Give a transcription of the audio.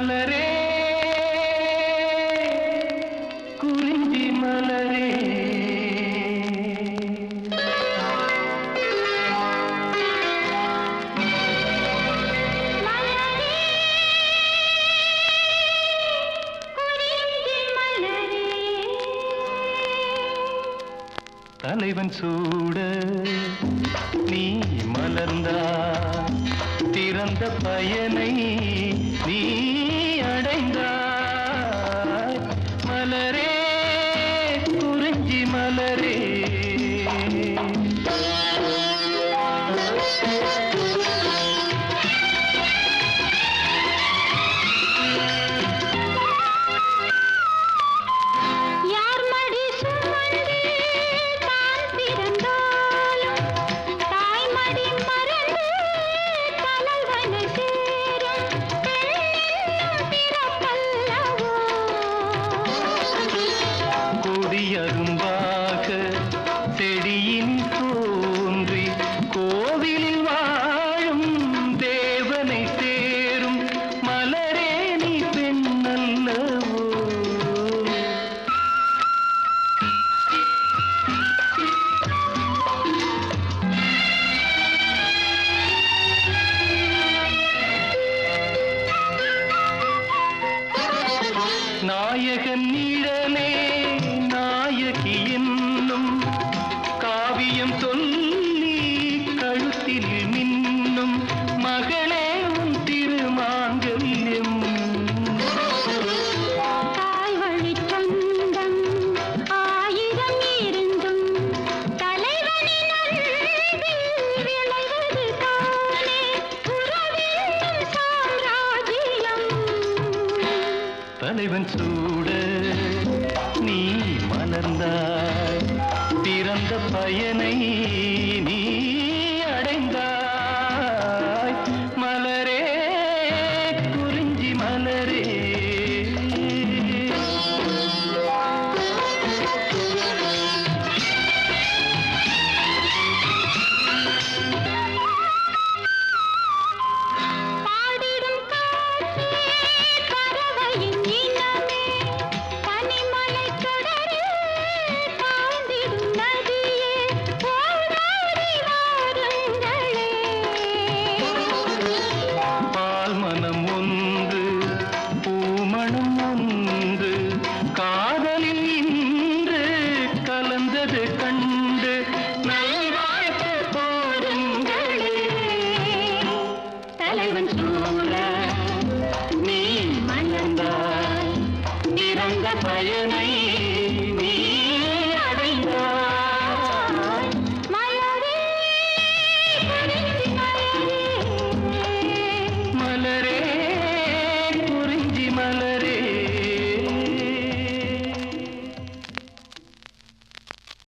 மலரே குறிஞ்சி மலரே. தலைவன் சூட நீ மலர்ந்தா திறந்த பயனை இனி தோன்றி கோவிலில் வாழும் தேவனை சேரும் மலரே நீ பெண்ணல்லவோ. நாயகன் நிழலே நாயகியின் காவியம் சொல்லி கழுத்தில் மின்னும் மகளே உன் திருமாங்கல்யம். தாய் வழிச் சொந்தம் ஆயிரம் பயனை நீ పయనై నీ